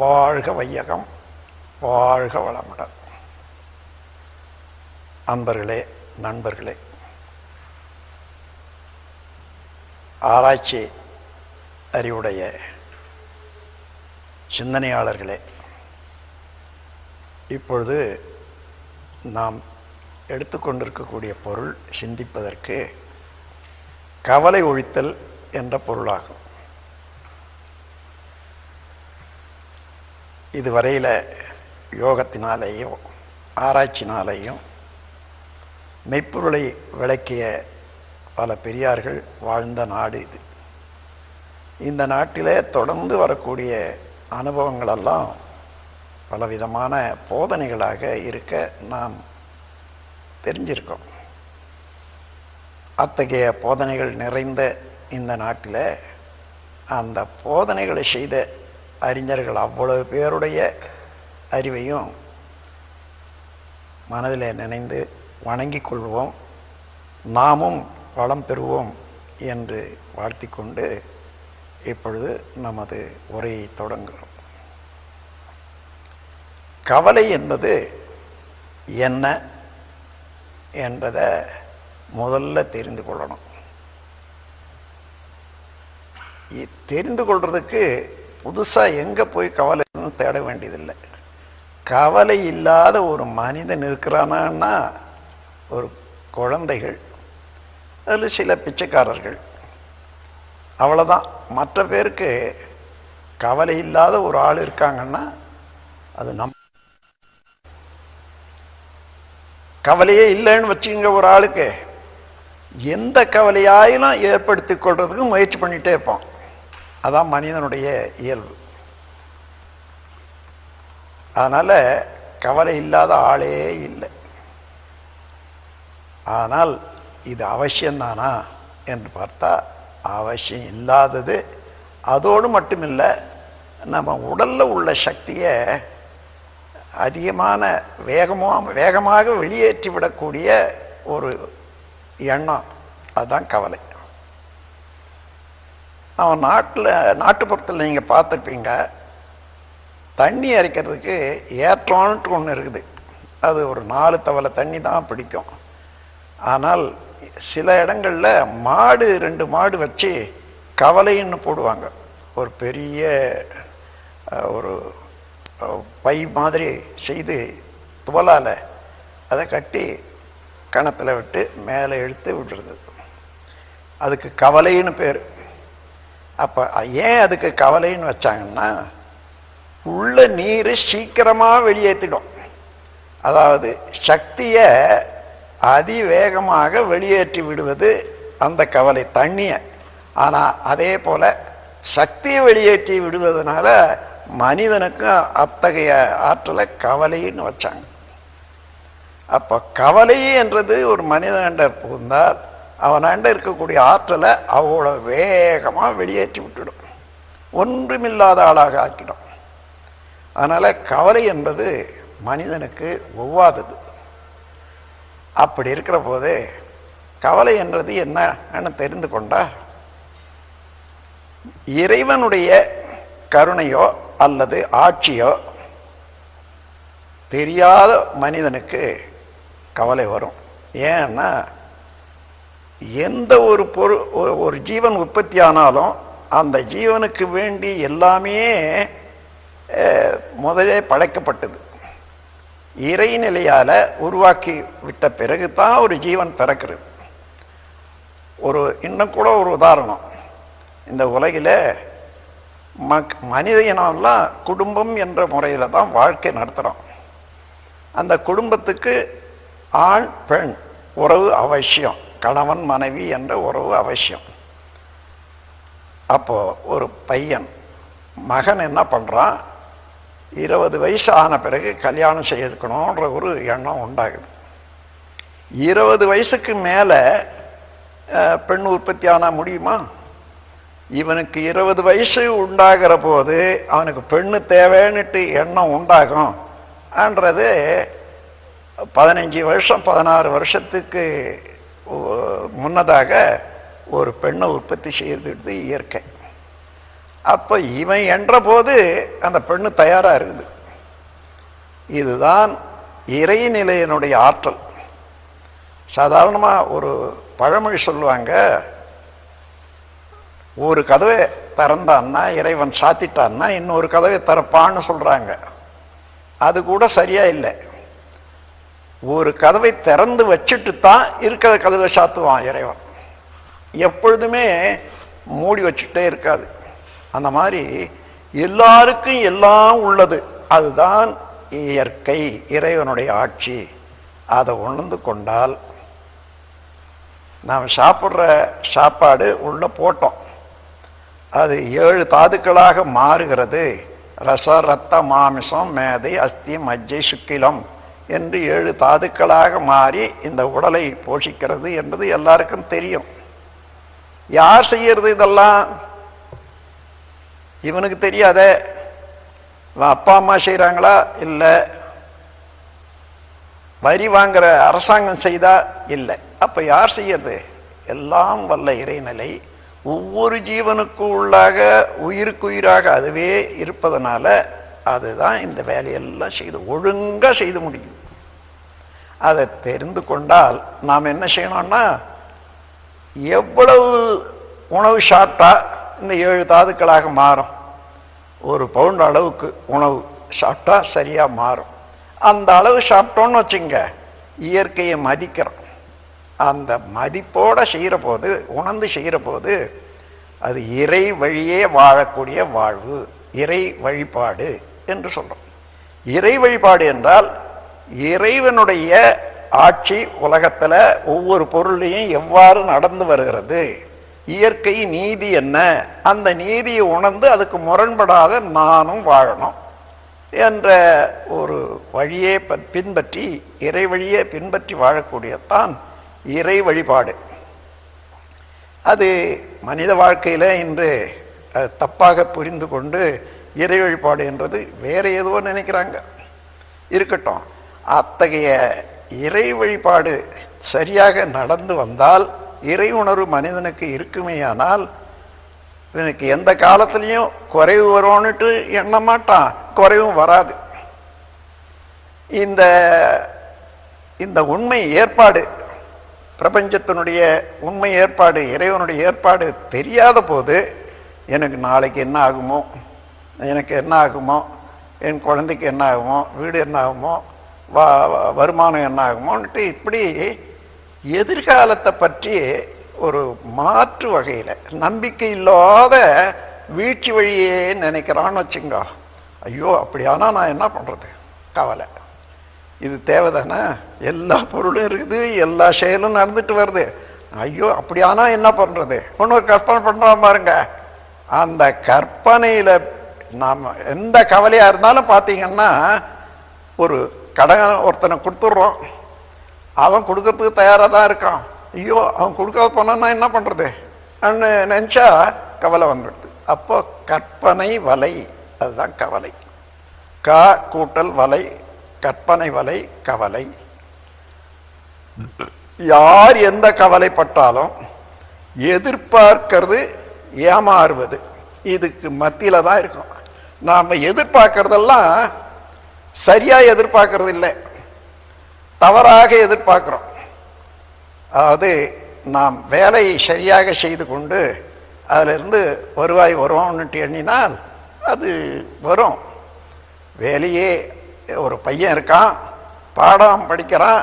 வாழ்க வையகம் வாழ்க வளமுடன். அன்பர்களே நண்பர்களே ஆராய்ச்சி அறிவுடைய சிந்தனையாளர்களே இப்பொழுது நாம் எடுத்துக்கொண்டிருக்கக்கூடிய பொருள் சிந்திப்பதற்கு கவலை ஒழித்தல் என்ற பொருளாகும். இதுவரையில் யோகத்தினாலேயும் ஆராய்ச்சினாலேயும் மெய்ப்பொருளை விளக்கிய பல பெரியார்கள் வாழ்ந்த நாடு இது. இந்த நாட்டிலே தொடர்ந்து வரக்கூடிய அனுபவங்களெல்லாம் பலவிதமான போதனைகளாக இருக்க நாம் தெரிஞ்சிருக்கோம். அத்தகைய போதனைகள் நிறைந்த இந்த நாட்டில் அந்த போதனைகளை செய்த அறிஞர்கள் அவ்வளவு பேருடைய அறிவையும் மனதில் நினைந்து வணங்கிக் கொள்வோம். நாமும் வளம் பெறுவோம் என்று வாழ்த்திக்கொண்டு இப்பொழுது நமது உரையை தொடங்குகிறோம். கவலை என்பது என்ன என்பதை முதல்ல தெரிந்து கொள்ளணும். தெரிந்து கொள்றதுக்கு புதுசா எங்க போய் கவலைன்னு தேட வேண்டியதில்லை. கவலை இல்லாத ஒரு மனிதன் இருக்கிறானா ஒரு குழந்தைகள் அதில் சில பிச்சைக்காரர்கள் அவ்வளோதான் மற்ற பேருக்கு கவலை இல்லாத ஒரு ஆள் இருக்காங்கன்னா அது நம் கவலையே இல்லைன்னு வச்சுங்க ஒரு ஆளுக்கு. எந்த கவலையாயிலும் ஏற்படுத்தி கொள்றதுக்கு முயற்சி பண்ணிட்டே இருப்பான். அதான் மனிதனுடைய இயல்பு. அதனால் கவலை இல்லாத ஆளே இல்லை. ஆனால் இது அவசியம்தானா என்று பார்த்தா அவசியம் இல்லாதது அதோடு மட்டுமில்லை நம்ம உடலில் உள்ள சக்தியை அதிகமான வேகமாக வேகமாக வெளியேற்றி விடக்கூடிய ஒரு எண்ணம். அதுதான் கவலை. அவன் நாட்டில் நாட்டுப்புறத்தில் நீங்கள் பார்த்துருப்பீங்க. தண்ணி அரைக்கிறதுக்கு ஏற்றோன்ட்டு ஒன்று இருக்குது. அது ஒரு நாலு தவளை தண்ணி தான் பிடிக்கும். ஆனால் சில இடங்களில் மாடு ரெண்டு மாடு வச்சு கவலைன்னு போடுவாங்க. ஒரு பெரிய ஒரு பை மாதிரி செய்து துவலால் அதை கட்டி கணத்தில் விட்டு மேலே இழுத்து விடுறது. அதுக்கு கவலைன்னு பேர். அப்போ ஏன் அதுக்கு கவலைன்னு வச்சாங்கன்னா உள்ள நீர் சீக்கிரமாக வெளியேற்றிடும் அதாவது சக்தியை அதிவேகமாக வெளியேற்றி விடுவது அந்த கவலை தண்ணியை. ஆனால் அதே போல் சக்தியை வெளியேற்றி விடுவதனால மனிதனுக்கும் அத்தகைய ஆற்றலை கவலைன்னு வச்சாங்க. அப்போ கவலை என்றது ஒரு மனிதன்ட புகுந்தால் அவனாண்ட இருக்கக்கூடிய ஆற்றலை அவ்வளோ வேகமாக வெளியேற்றி விட்டுடும். ஒன்றுமில்லாத ஆளாக ஆக்கிடும். அதனால் கவலை என்பது மனிதனுக்கு ஒவ்வாதது. அப்படி இருக்கிற போது கவலை என்றது என்னன்னு தெரிந்து கொண்டா இறைவனுடைய கருணையோ அல்லது ஆட்சியோ தெரியாத மனிதனுக்கு கவலை வரும். ஏன்னா எந்த ஒரு பொருள் ஒரு ஜீவன் உற்பத்தி ஆனாலும் அந்த ஜீவனுக்கு வேண்டி எல்லாமே முதலே படைக்கப்பட்டது. இறைநிலையால் உருவாக்கி விட்ட பிறகு தான் ஒரு ஜீவன் பிறக்கிறது. ஒரு இன்னும் கூட ஒரு உதாரணம். இந்த உலகில் மக் மனித இனம்லாம் குடும்பம் என்ற முறையில் தான் வாழ்க்கை நடத்துகிறோம் அந்த குடும்பத்துக்கு ஆண் பெண் உறவு அவசியம். கணவன் மனைவி என்ற உறவு அவசியம். அப்போ ஒரு பையன் மகன் என்ன பண்ணுறான் இருபது வயசு ஆன பிறகு கல்யாணம் செய்யணுன்ற ஒரு எண்ணம் உண்டாகுது. இருபது வயசுக்கு மேலே பெண் உற்பத்தி ஆனால் முடியுமா? இவனுக்கு இருபது வயசு உண்டாகிற போது அவனுக்கு பெண்ணு தேவைன்னுட்டு எண்ணம் உண்டாகும். என்றது பதினஞ்சு வருஷம் பதினாறு வருஷத்துக்கு முன்னதாக ஒரு பெண்ணை உற்பத்தி செய்யறது இயற்கை. அப்போ இவன் என்ற போது அந்த பெண்ணு தயாராக இருக்குது. இதுதான் இறைநிலையனுடைய ஆற்றல். சாதாரணமாக ஒரு பழமொழி சொல்லுவாங்க ஒரு கதவை திறந்தான்னா இறைவன் சாத்திட்டான்னா இன்னொரு கதவை திறப்பான்னு சொல்கிறாங்க அது கூட சரியா இல்லை. ஒரு கதவை திறந்து வச்சுட்டு தான் இருக்கிற கதவை சாத்துவான் இறைவன். எப்பொழுதுமே மூடி வச்சுட்டே இருக்காது. அந்த மாதிரி எல்லாருக்கும் எல்லாம் உள்ளது. அதுதான் இயற்கை இறைவனுடைய ஆட்சி. அதை உணர்ந்து கொண்டால் நாம் சாப்பிட்ற சாப்பாடு உள்ள போட்டோம். அது ஏழு தாதுக்களாக மாறுகிறது. ரச ரத்த மாமிசம் மேதை அஸ்தி மஜ்ஜை சுக்கிலம். என்று ஏழு தாதுக்களாக மாறி இந்த உடலை போஷிக்கிறது என்பது எல்லாருக்கும் தெரியும். யார் செய்யறது இதெல்லாம்? இவனுக்கு தெரியாத. அப்பா அம்மா செய்கிறாங்களா இல்லை. வரி வாங்குற அரசாங்கம் செய்தா? இல்லை. அப்ப யார் செய்யறது? எல்லாம் வல்ல இறைநிலை. ஒவ்வொரு ஜீவனுக்கும் உள்ளாக உயிருக்கு உயிராக அதுவே இருப்பதனால அதுதான் இந்த வேலையெல்லாம் செய்து ஒழுங்காக செய்து முடியும். அதை தெரிந்து கொண்டால் நாம் என்ன செய்யணும்னா எவ்வளவு உணவு சாப்பிட்டா இந்த ஏழு தாதுக்களாக மாறும்? ஒரு பவுண்ட் அளவுக்கு உணவு சாப்பிட்டா சரியாக மாறும். அந்த அளவு சாப்பிட்டோம்னு வச்சுங்க இயற்கையை மதிக்கிறோம். அந்த மதிப்போடு செய்கிற போது உணர்ந்து செய்கிற போது அது இறை வழியே வாழக்கூடிய வாழ்வு இறை வழிபாடு. என்று சொல்றோம். இறை வழிபாடு என்றால் இறைவனுடைய ஆட்சி உலகத்துல ஒவ்வொரு பொருளையும் எவ்வாறு நடந்து வருகிறது? இயற்கை நீதி என்ன? அந்த நீதியை உணர்ந்து அதுக்கு முரண்படாத நானும் வாழணும் என்ற ஒரு வழியை பின்பற்றி இறை வழியை பின்பற்றி வாழக்கூடியதான் இறை வழிபாடு. அது மனித வாழ்க்கையில இன்று தப்பாக புரிந்து கொண்டு இறை வழிபாடு என்றது வேற ஏதோ நினைக்கிறாங்க. இருக்கட்டும். அத்தகைய இறை வழிபாடு சரியாக நடந்து வந்தால் இறை உணர்வு மனிதனுக்கு இருக்குமேயானால் இவனுக்கு எந்த காலத்திலையும் குறைவு வரும்னுட்டு எண்ண மாட்டான். குறைவும் வராது. இந்த இந்த உண்மை ஏற்பாடு பிரபஞ்சத்தினுடைய உண்மை ஏற்பாடு இறைவனுடைய ஏற்பாடு தெரியாத போது எனக்கு நாளைக்கு என்ன ஆகுமோ எனக்கு என்ன ஆகுமோ என் குழந்தைக்கு என்ன ஆகுமோ வீடு என்ன ஆகுமோ வருமானம் என்ன ஆகுமோன்ட்டு இப்படி எதிர்காலத்தை பற்றி ஒரு மாற்று வகையில் நம்பிக்கை இல்லாத வீழ்ச்சி வழியே நினைக்கிறான்னு வச்சுங்க. ஐயோ அப்படியானா நான் என்ன பண்ணுறது கவலை. இது தேவைதானே? எல்லா பொருளும் இருக்குது எல்லா செயலும் நடந்துட்டு வருது. ஐயோ அப்படியானா என்ன பண்ணுறது ஒன்று கற்பனை பண்ணுறான் பாருங்க. அந்த கற்பனையில நாம் எந்த கவலையா இருந்தாலும் பார்த்தீங்கன்னா ஒரு கடன் ஒருத்தனை கொடுத்துட்றோம். அவன் கொடுக்கறதுக்கு தயாராக தான் இருக்கான். ஐயோ அவன் கொடுக்காத போனான்னா என்ன பண்ணுறது அன்னு கவலை வந்துடுது. அப்போ கற்பனை வலை அதுதான் கவலை. க கூட்டல் வலை கற்பனை வலை கவலை. யார் எந்த கவலைப்பட்டாலும் எதிர்பார்க்கிறது ஏமாறுவது. இதுக்கு மத்தியில தான் இருக்கும் நாம எதிர்பார்க்கறதெல்லாம் சரியா எதிர்பார்க்கறது இல்லை தவறாக எதிர்பார்க்கிறோம். அதாவது நாம் வேலையை சரியாக செய்து கொண்டு அதிலிருந்து வருவாய் வருவோம்னுட்டு எண்ணினால் அது வரும். வேலையே ஒரு பையன் இருக்கான் பாடம் படிக்கிறான்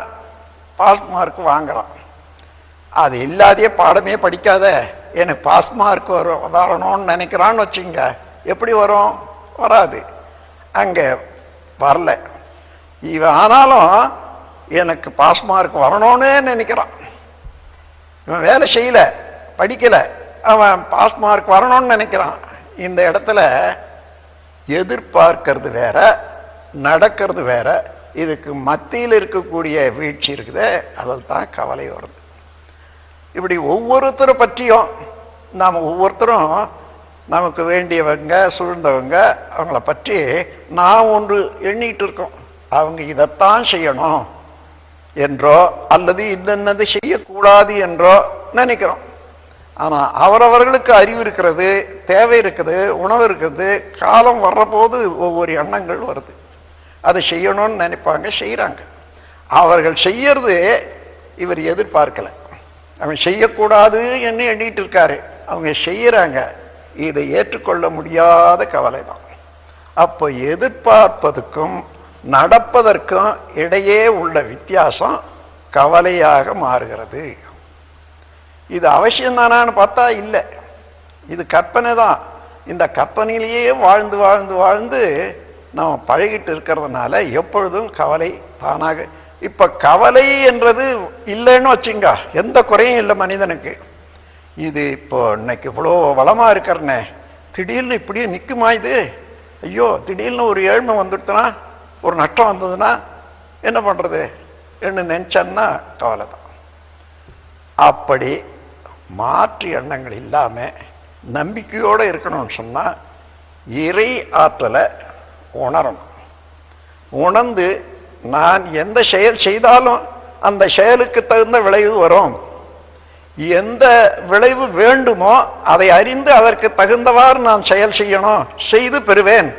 பாஸ் மார்க் வாங்குறான். அது இல்லாதையே பாடமே படிக்காத. எனக்கு பாஸ் மார்க் வரும். வரணும்னு நினைக்கிறான்னு வச்சுங்க. எப்படி வரும்? வராது. அங்கே வரல. இவன் ஆனாலும் எனக்கு பாஸ் மார்க் வரணும்னு நினைக்கிறான். இவன் வேலை செய்யல. படிக்கல. அவன் பாஸ் மார்க் வரணும்னு நினைக்கிறான். இந்த இடத்துல எதிர்பார்க்கறது வேற நடக்கிறது வேற. இதுக்கு மத்தியில் இருக்கக்கூடிய வீழ்ச்சி இருக்குது. அதில் தான் கவலை வருது இப்படி ஒவ்வொருத்தரை பற்றியும் நாம் ஒவ்வொருத்தரும் நமக்கு வேண்டியவங்க சூழ்ந்தவங்க அவங்கள பற்றி நான் ஒன்று எண்ணிட்டு இருக்கோம். அவங்க இதைத்தான் செய்யணும் என்றோ அல்லது இன்னது செய்யக்கூடாது என்றோ நினைக்கிறோம். ஆனால் அவரவர்களுக்கு அறிவு இருக்கிறது தேவை இருக்குது உணவு இருக்குது காலம் வர்றபோது ஒவ்வொரு எண்ணங்கள் வருது. அதை செய்யணும்னு நினைப்பாங்க செய்கிறாங்க அவர்கள் செய்யறது இவர் எதிர்பார்க்கலை. அவன் செய்யக்கூடாது என்று எண்ணிட்டு இருக்காரு. அவங்க செய்யறாங்க. இதை ஏற்றுக்கொள்ள முடியாத கவலை தான் அப்போ எதிர்பார்ப்பதற்கும் நடப்பதற்கும் இடையே உள்ள வித்தியாசம் கவலையாக மாறுகிறது. இது அவசியம் தானான்னு பார்த்தா இல்லை. இது கற்பனை தான் இந்த கற்பனையிலேயே வாழ்ந்து வாழ்ந்து வாழ்ந்து நம்ம பழகிட்டு இருக்கிறதுனால எப்பொழுதும் கவலை தானாக இப்ப கவலை என்றது இல்லைன்னு வச்சுங்க. எந்த குறையும் இல்லை மனிதனுக்கு. இது இப்போ இன்னைக்கு இவ்வளோ வளமா இருக்கிறனே. திடீர்னு இப்படியே நிற்குமா இது? ஐயோ திடீர்னு ஒரு ஏழ்மை வந்துட்டுனா ஒரு நஷ்டம் வந்ததுன்னா என்ன பண்றது? என்ன நினைச்சன்னா கவலை தான். அப்படி மாற்று எண்ணங்கள் இல்லாம நம்பிக்கையோடு இருக்கணும்னு சொன்னா இறை ஆற்றலை உணரணும். உணர்ந்து நான் எந்த செயல் செய்தாலும் அந்த செயலுக்கு தகுந்த விளைவு வரும். எந்த விளைவு வேண்டுமோ அதை அறிந்து அதற்கு தகுந்தவாறு நான் செயல் செய்யணும் செய்து பெறுவேன்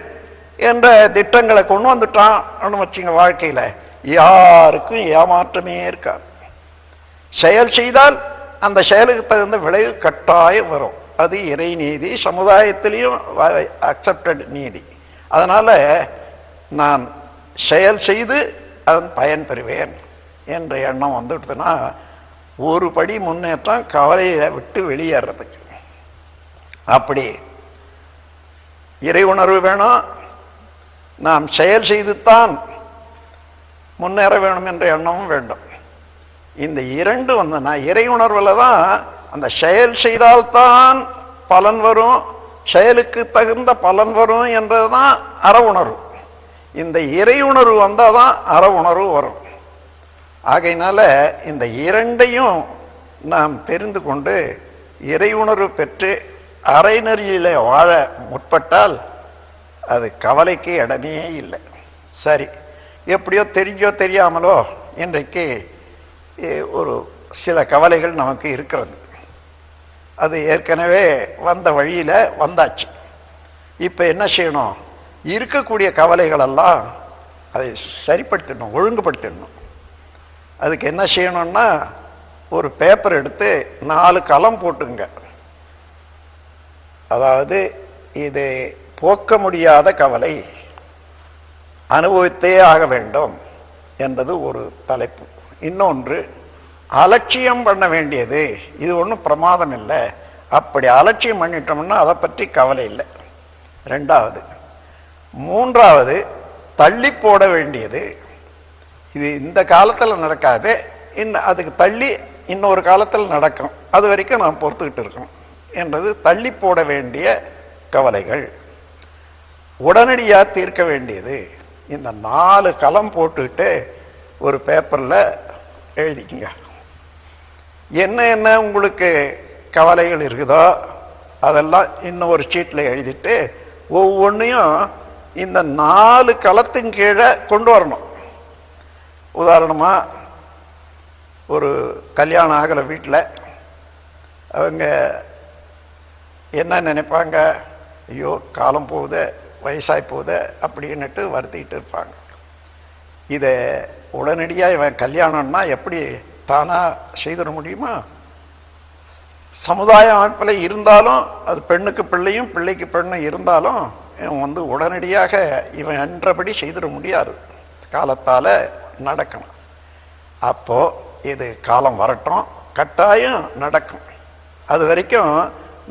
என்ற திட்டங்களை கொண்டு வந்துட்டான் வச்சுங்க வாழ்க்கையில். யாருக்கும் ஏமாற்றமே இருக்காது. செயல் செய்தால் அந்த செயலுக்கு தகுந்த விளைவு கட்டாயம் வரும். அது இறை நீதி சமுதாயத்திலையும் அக்செப்டட் நீதி. அதனால் நான் செயல் செய்து அதன் பயன் பெறுவேன் என்ற எண்ணம் வந்துடுதுன்னா ஒரு படி முன்னேற்றம் கவலையை விட்டு வெளியேறதுக்கு. அப்படி இறை உணர்வு வேணும் நாம் செயல் செய்துத்தான் முன்னேற வேணும் என்ற எண்ணமும் வேண்டும். இந்த இரண்டு வந்தனா இறை உணர்வில் தான் அந்த செயல் செய்தால்தான் பலன் வரும் செயலுக்கு தகுந்த பலன் வரும் என்றதுதான் அற உணர்வு இந்த இறை உணர்வு வந்தால் தான் அற உணர்வு வரும். ஆகையினால இந்த இரண்டையும் நாம் தெரிந்து கொண்டு இறை உணர்வு பெற்று அரைநெறியில வாழ முற்பட்டால் அது கவலைக்கு இடமே இல்லை. சரி எப்படியோ தெரிஞ்சோ தெரியாமலோ இன்றைக்கு ஒரு சில கவலைகள் நமக்கு இருக்கிறது. அது ஏற்கனவே வந்த வழியில் வந்தாச்சு. இப்போ என்ன செய்யணும்? இருக்கக்கூடிய கவலைகள் எல்லாம் அதை சரிப்படுத்திடணும் ஒழுங்குபடுத்திடணும் அதுக்கு என்ன செய்யணும்னா ஒரு பேப்பர் எடுத்து நாலு களம் போட்டுங்க அதாவது இது போக்க முடியாத கவலை. அனுபவித்தே ஆக வேண்டும் என்பது ஒரு தலைப்பு. இன்னொன்று அலட்சியம் பண்ண வேண்டியது. இது ஒன்றும் பிரமாதம் இல்லை. அப்படி அலட்சியம் பண்ணிட்டோம்னா அதை பற்றி கவலை இல்லை. ரெண்டாவது மூன்றாவது தள்ளி போட வேண்டியது. இது இந்த காலத்தில் நடக்காது. இன்னும் அதுக்கு தள்ளி இன்னொரு காலத்தில் நடக்கும். அது வரைக்கும் நாம் பொறுத்துக்கிட்டு இருக்கோம். என்றது தள்ளி போட வேண்டிய கவலைகள். உடனடியாக தீர்க்க வேண்டியது. இந்த நாலு களம் போட்டுக்கிட்டு ஒரு பேப்பரில் எழுதிக்கங்க. என்ன என்ன உங்களுக்கு கவலைகள் இருக்குதோ அதெல்லாம் இன்னும் ஒரு சீட்டில் எழுதிட்டு ஒவ்வொன்றையும் இந்த நாலு களத்தின் கீழே கொண்டு வரணும். உதாரணமாக ஒரு கல்யாணம் ஆகலை வீட்டில் அவங்க என்ன நினைப்பாங்க? ஐயோ காலம் போகுது வயசாகி போகுது அப்படின்னுட்டு வருத்திக்கிட்டு இருப்பாங்க. இதை உடனடியாக இவன் கல்யாணம்னா எப்படி தானாக செய்திட முடியுமா? சமுதாய அமைப்பில் இருந்தாலும் அது பெண்ணுக்கு பிள்ளையும் பிள்ளைக்கு பெண்ணும் இருந்தாலும் இவன் வந்து உடனடியாக இவன் என்றபடி செய்திட முடியாது. காலத்தால் நடக்கணும். அப்போது இது காலம் வரட்டும் கட்டாயம் நடக்கும். அது வரைக்கும்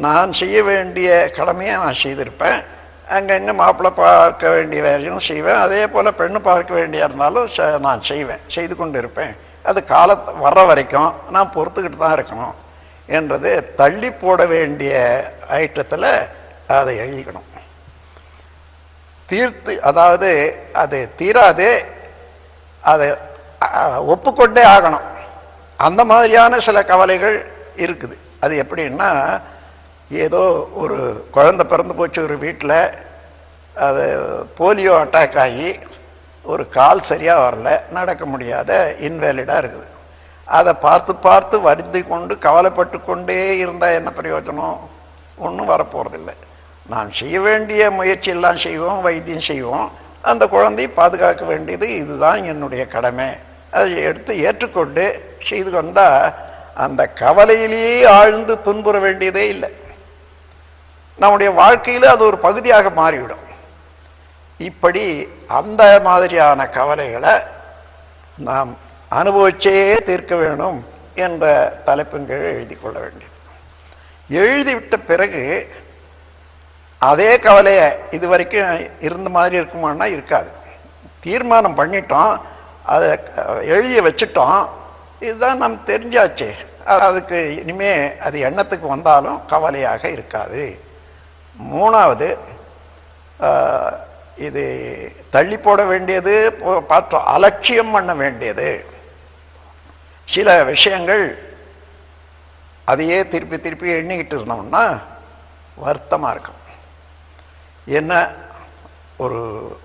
நான் செய்ய வேண்டிய கடமையை நான் செய்திருப்பேன். அங்கே இன்னும் மாப்பிள்ளை பார்க்க வேண்டிய வேலையும் செய்வேன். அதே போல் பெண்ணு பார்க்க வேண்டியா இருந்தாலும் நான் செய்வேன். செய்து கொண்டு இருப்பேன் அது கால வர்ற வரைக்கும் நான் பொறுத்துக்கிட்டு தான் இருக்கணும். என்றது தள்ளி போட வேண்டிய ஐட்டத்தில் அதை எழுதிக்கணும். தீர்த்து அதாவது அது தீராது அதை ஒப்புக்கொண்டே ஆகணும். அந்த மாதிரியான சில கவலைகள் இருக்குது. அது எப்படின்னா ஏதோ ஒரு குழந்தை பிறந்து போச்சு ஒரு வீட்டில் அது போலியோ அட்டாக் ஆகி ஒரு கால் சரியாக வரல நடக்க முடியாத இன்வேலிடாக இருக்குது. அதை பார்த்து பார்த்து வருந்தி கொண்டு கவலைப்பட்டு கொண்டே இருந்தால் என்ன பிரயோஜனம்? ஒன்றும் வரப்போகிறதில்லை நான் செய்ய வேண்டிய முயற்சியெல்லாம் செய்வோம் வைத்தியம் செய்வோம். அந்த குழந்தையை பாதுகாக்க வேண்டியது இதுதான் என்னுடைய கடமை. அதை எடுத்து ஏற்றுக்கொண்டு செய்து கொண்டா அந்த கவலையிலேயே ஆழ்ந்து துன்புற வேண்டியதே இல்லை. நம்முடைய வாழ்க்கையில் அது ஒரு பகுதியாக மாறிவிடும். இப்படி அந்த மாதிரியான கவலைகளை நாம் அனுபவிச்சே தீர்க்க வேணும் என்ற தலைப்பின் கீழ் எழுதி கொள்ள வேண்டியது எழுதிவிட்ட பிறகு அதே கவலையை இது வரைக்கும் இருந்த மாதிரி இருக்குமானா இருக்காது. தீர்மானம் பண்ணிட்டோம் அதை எழுதி வச்சுட்டோம் இதுதான் நம்ம தெரிஞ்சாச்சு. அதுக்கு இனிமே அது எண்ணத்துக்கு வந்தாலும் கவலையாக இருக்காது. மூணாவது இது தள்ளி போட வேண்டியது பார்த்தோம் அலட்சியம் பண்ண வேண்டியது. சில விஷயங்கள் அதையே திருப்பி திருப்பி எண்ணிக்கிட்டு இருந்தோம்னா வருத்தமாக இருக்கும். என்ன? ஒரு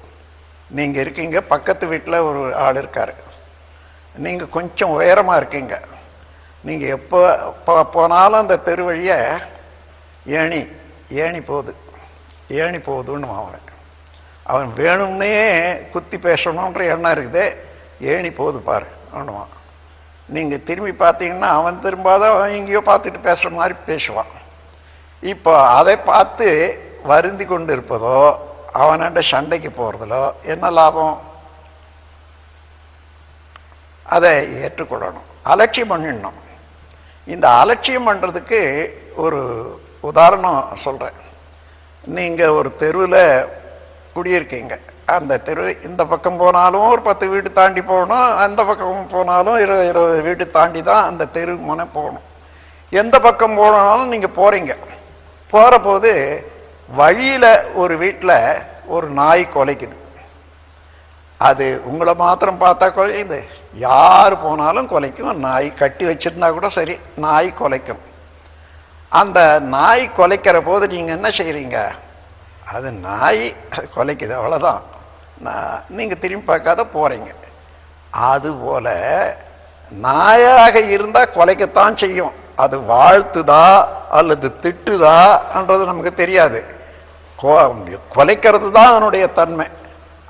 நீங்க இருக்கீங்க பக்கத்து வீட்டில் ஒரு ஆள் இருக்காரு. நீங்க கொஞ்சம் உயரமா இருக்கீங்க. நீங்க எப்போ போ- போனாலும் அந்த தெரு வழிய ஏணி ஏணி போகுது. ஏணி போகுதுன்னு அவன் அவன். வேணும்னே குத்தி பேசணுன்ற எண்ணம் இருக்குது. ஏணி போகுது பாரு அவனுவான். நீங்க திரும்பி பார்த்தீங்கன்னா அவன் திரும்பாத அவன் எங்கேயோ பார்த்துட்டு பேசுற மாதிரி பேசுவான். இப்போ அதை பார்த்து வருந்தி கொண்டு இருப்பதோ அவனாண்ட சண்டைக்கு போறதிலோ என்ன லாபம்? அதை ஏற்றுக்கொள்ளணும். அலட்சியம் பண்ணிடணும். இந்த அலட்சியம் பண்ணுறதுக்கு ஒரு உதாரணம் சொல்கிறேன் நீங்கள் ஒரு தெருவில் குடியிருக்கீங்க. அந்த தெரு இந்த பக்கம் போனாலும் ஒரு பத்து வீடு தாண்டி போகணும் அந்த பக்கம் போனாலும் இருபது இருபது வீடு தாண்டி தான் அந்த தெரு முனை போகணும். எந்த பக்கம் போனாலும் நீங்கள் போகிறீங்க போகிறபோது போது வழியில ஒரு வீட்டில் ஒரு நாய் கொலைக்குது. அது உங்களை மாத்திரம் பார்த்தா குறையுது யார் போனாலும் குலைக்கும். நாய் கட்டி வச்சிருந்தா கூட சரி நாய் குலைக்கும். அந்த நாய் குலைக்கிற போது நீங்கள் என்ன செய்கிறீங்க அது நாய் குலைக்குது அவ்வளோதான் நான் நீங்கள் திரும்பி பார்க்காத போகிறீங்க அதுபோல நாயாக இருந்தால் குலைக்கத்தான் செய்யும். அது வாழ்த்துதா அல்லது திட்டுதான்றது நமக்கு தெரியாது. கொலைக்கிறது தான் அதனுடைய தன்மை.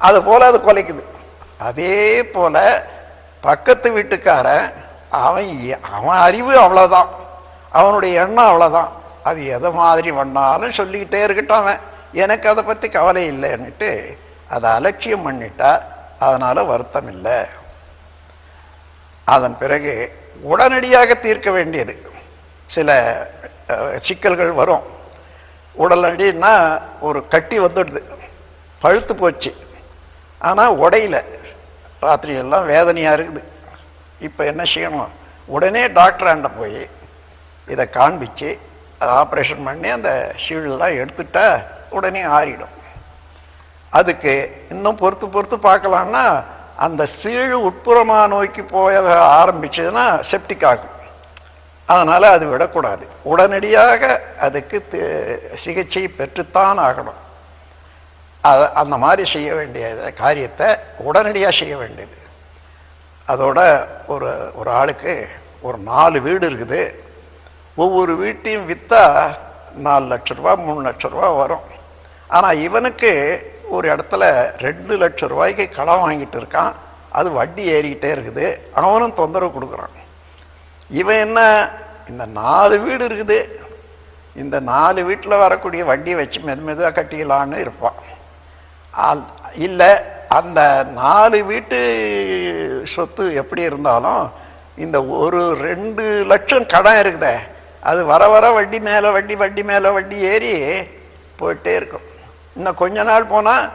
அது போல அது கொலைக்குது. அதே போல பக்கத்து வீட்டுக்காரன் அவன் அவன் அறிவு அவ்வளோதான் அவனுடைய எண்ணம் அவ்வளோதான் அது எதை மாதிரி பண்ணாலும் சொல்லிக்கிட்டே இருக்கட்டும் அவன். எனக்கு அதை பற்றி கவலை இல்லைன்னுட்டு அதை அலட்சியம் பண்ணிட்டா அதனால் வருத்தம் இல்லை. அதன் பிறகு உடனடியாக தீர்க்க வேண்டியது. சில சிக்கல்கள் வரும். உடனடின்னா ஒரு கட்டி வந்துடுது. பழுத்து போச்சு. ஆனால் உடையில. ராத்திரி எல்லாம் வேதனையாக இருக்குது. இப்போ என்ன செய்யணும்? உடனே டாக்டராண்ட போய் இதை காண்பிச்சு அதை ஆப்ரேஷன் பண்ணி அந்த ஷீல்டெல்லாம் எடுத்துட்டா உடனே ஆறிடும். அதுக்கு இன்னும் பொறுத்து பொறுத்து பார்க்கலாம்னா அந்த சீழ் உட்புறமாக நோக்கி போய ஆரம்பிச்சதுன்னா செப்டிக் ஆகும். அதனால் அது விடக்கூடாது. உடனடியாக அதுக்கு சிகிச்சை பெற்றுத்தான் ஆகணும். அது அந்த மாதிரி செய்ய வேண்டிய காரியத்தை உடனடியாக செய்ய வேண்டியது. அதோட ஒரு ஒரு ஆளுக்கு ஒரு நாலு வீடு இருக்குது. ஒவ்வொரு வீட்டையும் விற்றா நாலு லட்ச ரூபா மூணு லட்ச ரூபா வரும். ஆனால் இவனுக்கு ஒரு இடத்துல ரெண்டு லட்ச ரூபாய்க்கு கடன் வாங்கிட்டு இருக்கான். அது வட்டி ஏறிக்கிட்டே இருக்குது. அவனும் தொந்தரவு கொடுக்குறான். இவன் என்ன? இந்த நாலு வீடு இருக்குது. இந்த நாலு வீட்டில் வரக்கூடிய வண்டியை வச்சு மெது மெதுவாக கட்டிக்கலான்னு இருப்பான். ஆல்- அந்த நாலு வீட்டு சொத்து எப்படி இருந்தாலும் இந்த ஒரு ரெண்டு லட்சம் கடன் இருக்குதே. அது வர வர வட்டி மேலே வட்டி வட்டி மேலே வட்டி ஏறி போயிட்டே இருக்கும். இன்னும் கொஞ்ச நாள் போனால்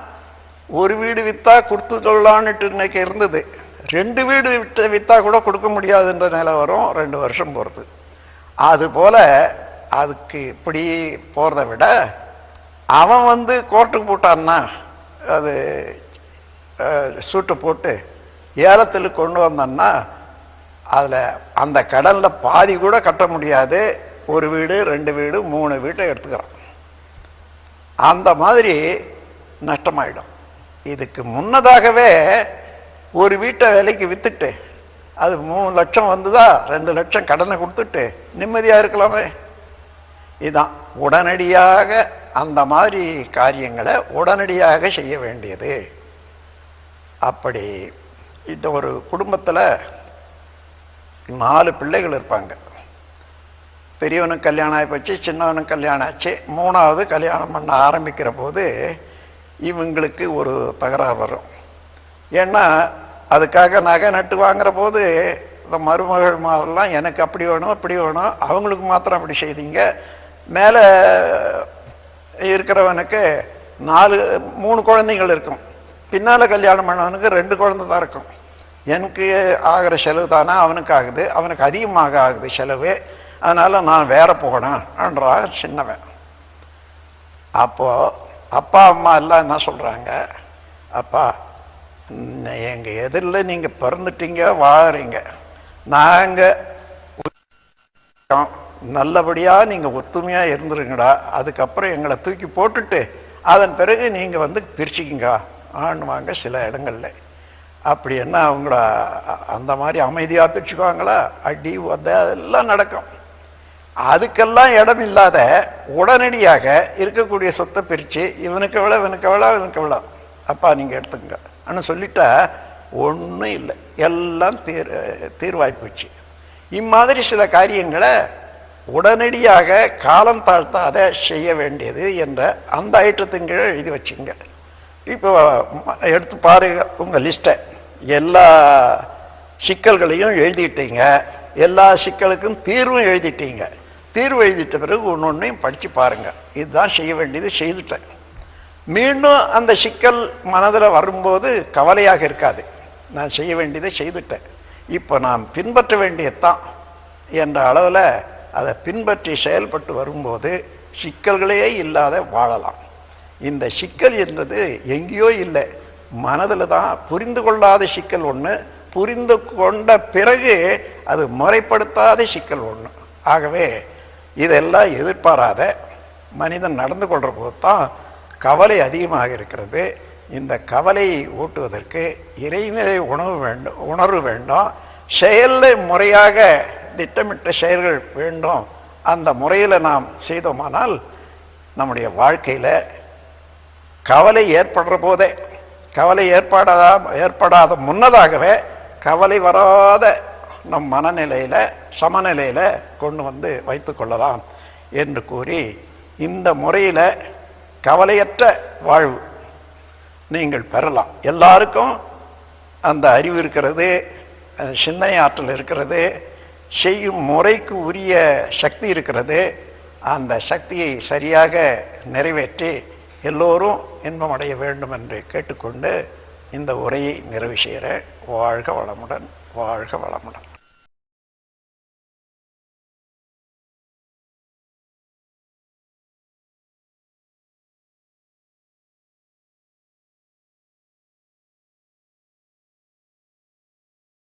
ஒரு வீடு விற்றா கொடுத்து கொடுத்துக்கலான்னுட்டு இன்னைக்கு இருந்தது. ரெண்டு வீடு விட்டு வித்தா கூட கொடுக்க முடியாதுன்ற நிலை வரும். ரெண்டு வருஷம் போகிறது அதுபோல் அதுக்கு இப்படி போகிறத விட அவன் வந்து கோர்ட்டுக்கு போட்டான்னா அது சூட்டு போட்டு ஏலத்தில் கொண்டு வந்தான்னா அதில் அந்த கடலில் பாதி கூட கட்ட முடியாது. ஒரு வீடு ரெண்டு வீடு மூணு வீட்டை எடுத்துக்கிறான். அந்த மாதிரி நஷ்டமாயிடும். இதுக்கு முன்னதாகவே ஒரு வீட்டை விலைக்கு வித்துட்டு அது மூணு லட்சம் வந்துதா ரெண்டு லட்சம் கடனை கொடுத்துட்டு நிம்மதியாக இருக்கலாமே. இதுதான் உடனடியாக அந்த மாதிரி காரியங்களை உடனடியாக செய்ய வேண்டியது. அப்படி இந்த ஒரு குடும்பத்தில் நாலு பிள்ளைகள் இருப்பாங்க. பெரியவனுக்கு கல்யாணம் ஆகி போச்சு சின்னவனுக்கு கல்யாணம் ஆச்சு. மூணாவது கல்யாணம் பண்ண ஆரம்பிக்கிற போது இவங்களுக்கு ஒரு தகராறு வரும். ஏன்னா அதுக்காக நகை நட்டு வாங்குற போது இந்த மருமகள் மாவெல்லாம் எனக்கு அப்படி வேணும் அப்படி வேணும் அவங்களுக்கு மாத்திரம் அப்படி செய்தீங்க. மேலே இருக்கிறவனுக்கு நாலு மூணு குழந்தைகள் இருக்கும். பின்னால் கல்யாணம் பண்ணவனுக்கு ரெண்டு குழந்தை தான் இருக்கும். எனக்கு ஆகிற செலவு தானே? அவனுக்கு ஆகுது. அவனுக்கு அதிகமாக ஆகுது செலவு. அதனால் நான் வேற போகணும்ன்றா சின்னவன். அப்போது அப்பா அம்மா எல்லாம் என்ன சொல்கிறாங்க அப்பா எங்கள் எங்க எதிரில் நீங்க பிறந்துட்டீங்க வாழறீங்க நாங்க நல்லபடியாக நல்லபடியா நீங்க ஒத்துமையா இருந்துருங்கடா. அதுக்கப்புறம் எங்களை தூக்கி போட்டுட்டு அதன் பிறகு நீங்க வந்து பிரிச்சுக்கிங்க ஆண்டுவாங்க சில இடங்கள்ல. அப்படி என்ன அவங்கள அந்த மாதிரி அமைதியா பிரிச்சுக்குவாங்களா? அடி உத அதெல்லாம் நடக்கும். அதுக்கெல்லாம் இடம் இல்லாத உடனடியாக இருக்கக்கூடிய சொத்தை பிரித்து இவனுக்கு எவ்வளோ இவனுக்கு எவ்வளோ இவனுக்கு எவ்வளோ அப்பா நீங்கள் எடுத்துங்க ஆனால் சொல்லிட்டா ஒன்றும் இல்லை. எல்லாம் தீர் தீர்வாய் போச்சு இம்மாதிரி சில காரியங்களை உடனடியாக காலம் தாழ்த்தாத செய்ய வேண்டியது என்ற அந்த ஐட்டத்தின் எழுதி வச்சுங்க இப்போ எடுத்து பாருங்க உங்கள் லிஸ்ட்டை. எல்லா சிக்கல்களையும் எழுதிட்டீங்க. எல்லா சிக்கலுக்கும் தீர்வும் எழுதிட்டீங்க. தீர்வு எழுதிட்ட பிறகு ஒன்று ஒன்றையும் படித்து பாருங்கள் இதுதான் செய்ய வேண்டியது செய்துட்டேன். மீண்டும் அந்த சிக்கல் மனதில் வரும்போது கவலையாக இருக்காது. நான் செய்ய வேண்டியதை செய்துட்டேன். இப்போ நான் பின்பற்ற வேண்டியதான் என்ற அளவில் அதை பின்பற்றி செயல்பட்டு வரும்போது சிக்கல்களே இல்லாத வாழலாம். இந்த சிக்கல் என்றது எங்கேயோ இல்லை. மனதில் தான் புரிந்து கொள்ளாத சிக்கல் ஒன்று புரிந்து கொண்ட பிறகு அது முறைப்படுத்தாத சிக்கல் ஒன்று. ஆகவே இதெல்லாம் எதிர்பாராத மனிதன் நடந்து கொள்கிற போது தான் கவலை அதிகமாக இருக்கிறது. இந்த கவலையை ஊட்டுவதற்கு இறைநிலை உணவு வேண்டும் உணர்வு வேண்டும். செயலில் முறையாக திட்டமிட்ட செயல்கள் வேண்டும். அந்த முறையில் நாம் செய்தோமானால் நம்முடைய வாழ்க்கையில் கவலை ஏற்படுற போதே கவலை ஏற்படாத ஏற்படாத முன்னதாகவே கவலை வராத நம் மனநிலையில் சமநிலையில் கொண்டு வந்து வைத்து கொள்ளலாம் என்று கூறி இந்த முறையில் கவலையற்ற வாழ்வு. நீங்கள் பெறலாம். எல்லாருக்கும் அந்த அறிவு இருக்கிறது அந்த சிந்தனை ஆற்றல் இருக்கிறது செய்யும் முறைக்கு உரிய சக்தி இருக்கிறது அந்த சக்தியை சரியாக நிறைவேற்றி எல்லோரும் இன்பம் அடைய வேண்டும் என்று கேட்டுக்கொண்டு இந்த உரையை நிறைவு செய்கிற வாழ்க வளமுடன் வாழ்க வளமுடன்.